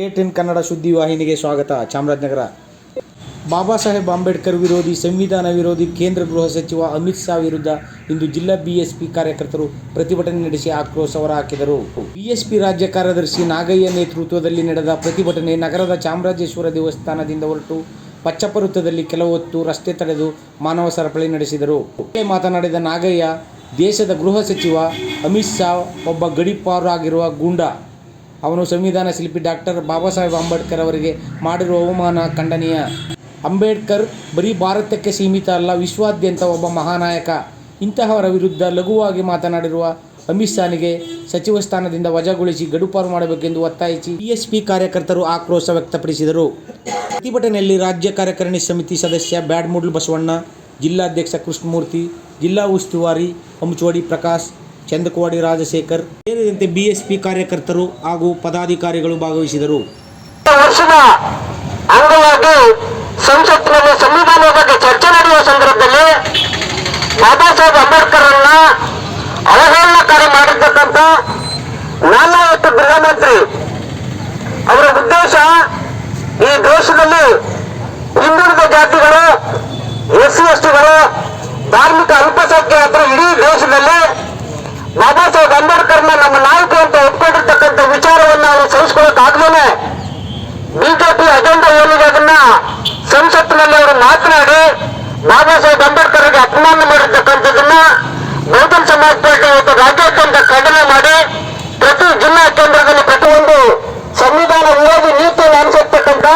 A ಇನ್ ಕನ್ನಡ ಸುದ್ದಿ ವಾಹಿನಿಗೆ ಸ್ವಾಗತ, ಚಾಮರಾಜನಗರ. ಬಾಬಾ ಸಾಹೇಬ್ ಅಂಬೇಡ್ಕರ್ ವಿರೋಧಿ, ಸಂವಿಧಾನ ವಿರೋಧಿ, ಕೇಂದ್ರ ಗೃಹ ಸಚಿವ ಅಮಿತ್ ಶಾ ವಿರುದ್ಧ ಇಂದು ಜಿಲ್ಲಾ ಬಿಎಸ್ಪಿ ಕಾರ್ಯಕರ್ತರು ಪ್ರತಿಭಟನೆ ನಡೆಸಿ ಆಕ್ರೋಶ ಹೊರಹಾಕಿದರು. ಬಿಎಸ್ಪಿ ರಾಜ್ಯ ಕಾರ್ಯದರ್ಶಿ ನಾಗಯ್ಯ ನೇತೃತ್ವದಲ್ಲಿ ನಡೆದ ಪ್ರತಿಭಟನೆ ನಗರದ ಚಾಮರಾಜೇಶ್ವರ ದೇವಸ್ಥಾನದಿಂದ ಹೊರಟು ಪಚ್ಚಪರುತ್ತದಲ್ಲಿ ಕೆಲವು ಹೊತ್ತು ರಸ್ತೆ ತಡೆದು ಮಾನವ ಸರಪಳಿ ನಡೆಸಿದರು. ಮಾತನಾಡಿದ ನಾಗಯ್ಯ, ದೇಶದ ಗೃಹ ಸಚಿವ ಅಮಿತ್ ಶಾ ಒಬ್ಬ ಗಡೀಪಾರಾಗಿರುವ ಗೂಂಡ. ಅವನು ಸಂವಿಧಾನ ಶಿಲ್ಪಿ ಡಾಕ್ಟರ್ ಬಾಬಾ ಸಾಹೇಬ್ ಅಂಬೇಡ್ಕರ್ ಅವರಿಗೆ ಮಾಡಿರುವ ಅವಮಾನ ಖಂಡನೀಯ. ಅಂಬೇಡ್ಕರ್ ಬರೀ ಭಾರತಕ್ಕೆ ಸೀಮಿತ ಅಲ್ಲ, ವಿಶ್ವಾದ್ಯಂತ ಒಬ್ಬ ಮಹಾನಾಯಕ. ಇಂತಹವರ ವಿರುದ್ಧ ಲಘುವಾಗಿ ಮಾತನಾಡಿರುವ ಅಮಿತ್ ಶಾನಿಗೆ ಸಚಿವ ಸ್ಥಾನದಿಂದ ವಜಾಗೊಳಿಸಿ ಗಡುಪಾರು ಮಾಡಬೇಕೆಂದು ಒತ್ತಾಯಿಸಿ ಬಿಎಸ್ಪಿ ಕಾರ್ಯಕರ್ತರು ಆಕ್ರೋಶ ವ್ಯಕ್ತಪಡಿಸಿದರು. ಪ್ರತಿಭಟನೆಯಲ್ಲಿ ರಾಜ್ಯ ಕಾರ್ಯಕಾರಿಣಿ ಸಮಿತಿ ಸದಸ್ಯ ಬ್ಯಾಡ್ಮೂಡ್ಲು ಬಸವಣ್ಣ, ಜಿಲ್ಲಾಧ್ಯಕ್ಷ ಕೃಷ್ಣಮೂರ್ತಿ, ಜಿಲ್ಲಾ ಉಸ್ತುವಾರಿ ಹಂಚುವಡಿ ಪ್ರಕಾಶ್ ಚಂದಕವಾಡಿ ರಾಜಶೇಖರ್, ಸೇರಿದಂತೆ ಬಿಎಸ್ಪಿ ಕಾರ್ಯಕರ್ತರು ಹಾಗೂ ಪದಾಧಿಕಾರಿಗಳು ಭಾಗವಹಿಸಿದರು. ಅಂಗವಾಗಿ ಸಂಸತ್ತಿನಲ್ಲಿ ಸಂವಿಧಾನದ ಬಗ್ಗೆ ಚರ್ಚೆ ನಡೆಯುವ ಸಂದರ್ಭದಲ್ಲಿ ಬಾಬಾ ಸಾಹೇಬ್ ಅಂಬೇಡ್ಕರ್ ಅನ್ನ ಅವಹೇಳನಕಾರಿ ಮಾಡಿರ್ತಕ್ಕಂಥ ನಾಲ್ಕು ಗೃಹ ಮಂತ್ರಿ ಅವರ ಉದ್ದೇಶ ಈ ದೇಶದಲ್ಲಿ ಹಿಂದುಳಿದ ಜಾತಿಗಳು ಎಸ್ ಸಿ ಧಾರ್ಮಿಕ ಅಲ್ಪಸಂಖ್ಯಾತರು ಇಡೀ ದೇಶದಲ್ಲಿ ಬಾಬಾ ಸಾಹೇಬ್ ಅಂಬೇಡ್ಕರ್ನ ನಮ್ಮ ನಾಯಕ ಅಂತ ಒಪ್ಕೊಂಡಿರ್ತಕ್ಕಂಥ ವಿಚಾರವನ್ನು ಅವರು ಸಹಿಸಿಕೊಳ್ಳಕ್ಕಾಗ್ದೇನೆ ಬಿಜೆಪಿ ಅಜೆಂಡಾ ಏನಿದೆ ಅದನ್ನ ಸಂಸತ್ತಿನಲ್ಲಿ ಅವರು ಮಾತನಾಡಿ ಬಾಬಾ ಸಾಹೇಬ್ ಅಂಬೇಡ್ಕರ್ಗೆ ಅಪಮಾನ ಮಾಡಿರ್ತಕ್ಕಂಥದ್ದನ್ನ ಬಹುಜನ ಸಮಾಜ ಪಾರ್ಟಿ ಇವತ್ತು ರಾಜ್ಯಾದ್ಯಂತ ಖಂಡನೆ ಮಾಡಿ ಪ್ರತಿ ಜಿಲ್ಲಾ ಕೇಂದ್ರದಲ್ಲಿ ಪ್ರತಿಯೊಂದು ಸಂವಿಧಾನ ವಿರೋಧಿ ನೀತಿಯನ್ನು ಅನುಸರಿಸತಕ್ಕಂಥ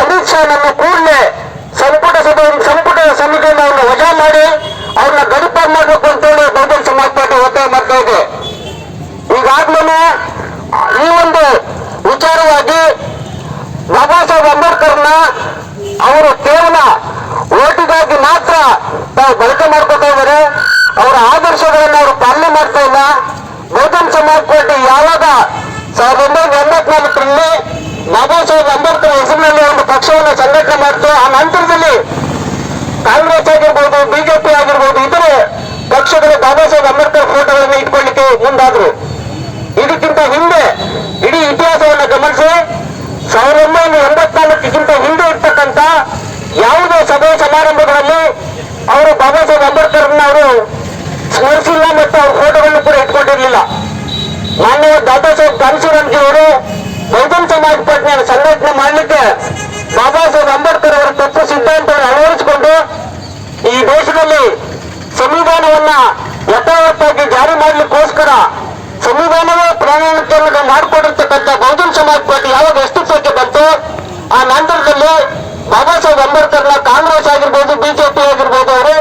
ಅಮಿತ್ ಶಾ ನಮ್ಮ ಕೂಡಲೇ ಸಂಪುಟ ಸಭೆ ಸಂಪುಟ ಸಮಿತಿಯನ್ನು ಅವ್ರನ್ನ ವಜಾ ಮಾಡಿ ಅವ್ರನ್ನ ಗಡಿಪಾರ್ ಮಾಡಬೇಕು ಅಂತೇಳಿ ಬಹುಜನ ಸಮಾಜ ಪಾರ್ಟಿ ಒತ್ತಾಯ ಮಾಡ್ತಾ ಇದೆ. ಈಗಾಗ್ಲೇ ಈ ಒಂದು ವಿಚಾರವಾಗಿ ಬಾಬಾ ಸಾಹೇಬ್ ಅಂಬೇಡ್ಕರ್ನ ಅವರು ಕೇವಲ ಓಟಿಗಾಗಿ ಮಾತ್ರ ತಾವು ಬಳಕೆ ಮಾಡ್ಕೊತಾ ಇದ್ದಾರೆ ಅವರ ಆದರ್ಶಗಳನ್ನು ಅವರು ಪಾಲನೆ ಮಾಡ್ತಾ ಇಲ್ಲ ಬಹುಜನ ಸಮಾಜ ಪಾರ್ಟಿ ಯಾವಾಗ ಸಾವಿರದ ಒಂಬೈನೂರ ಎಂಬತ್ನಾಲ್ಕರಲ್ಲಿ ಬಾಬಾ ಸಾಹೇಬ್ ಅಂಬೇಡ್ಕರ್ ಹೆಸರಿನಲ್ಲಿ ಒಂದು ಪಕ್ಷವನ್ನು ಸಂಘಟನೆ ಮಾಡ್ತು. ಆ ನಂತರದಲ್ಲಿ ಕಾಂಗ್ರೆಸ್ ಆಗಿರ್ಬೋದು ಬಿಜೆಪಿ ಆಗಿರ್ಬೋದು, ಇತರೆ ಪಕ್ಷಗಳು ಬಾಬಾ ಸಾಹೇಬ್ ಅಂಬೇಡ್ಕರ್ ಫೋಟೋಗಳನ್ನು ಇಟ್ಕೊಳ್ಳಿಕ್ಕೆ ಮುಂದಾದ್ರು. ಇದಕ್ಕಿಂತ ಹಿಂದೆ ಇಡೀ ಇತಿಹಾಸವನ್ನು ಗಮನಿಸಿ, ಸಾವಿರದ ಒಂಬೈನೂರ ಎಂಬತ್ನಾಲ್ಕಕ್ಕಿಂತ ಹಿಂದೆ ಇರ್ತಕ್ಕಂಥ ಯಾವುದೇ ಸಭೆ ಸಮಾರಂಭಗಳಲ್ಲಿ ಅವರು ಬಾಬಾ ಸಾಹೇಬ್ ಅಂಬೇಡ್ಕರ್ ಅವರು ಸ್ಮರಿಸಿಲ್ಲ ಮತ್ತು ಅವ್ರ ಇಟ್ಕೊಂಡಿರ್ಲಿಲ್ಲ ಮಾನ್ಯ ದಾದಾ ಸಾಹೇಬ್ ಕಾನ್ಸೂರಂಜಿ ಅವರು ಬಹುಜನ ಸಮಾಜ ಪಾರ್ಟಿಯನ್ನು ಸಂಘಟನೆ ಮಾಡಲಿಕ್ಕೆ ಬಾಬಾ ಸಾಹೇಬ್ ಅಂಬೇಡ್ಕರ್ ಅವರ ತತ್ವ ಸಿದ್ಧಾಂತವನ್ನು ಅಳವಡಿಸಿಕೊಂಡು ಈ ದೇಶದಲ್ಲಿ ಸಂವಿಧಾನವನ್ನ ಯಥಾವತ್ತಾಗಿ ಜಾರಿ ಮಾಡಲಿಕ್ಕೋಸ್ಕರ ಸಂವಿಧಾನವೇ ಪ್ರಣಾಳಿಕೆಯನ್ನು ಮಾಡಿಕೊಂಡಿರ್ತಕ್ಕಂಥ ಬಹುಜನ ಸಮಾಜ ಪಾರ್ಟಿ ಯಾವಾಗ ಅಸ್ತಿತ್ವಕ್ಕೆ ಬಂತು ಆ ನಂತರದಲ್ಲಿ ಬಾಬಾ ಸಾಹೇಬ್ ಅಂಬೇಡ್ಕರ್ನ ಕಾಂಗ್ರೆಸ್ ಆಗಿರ್ಬೋದು, ಬಿಜೆಪಿ ಆಗಿರ್ಬೋದು, ಅವರು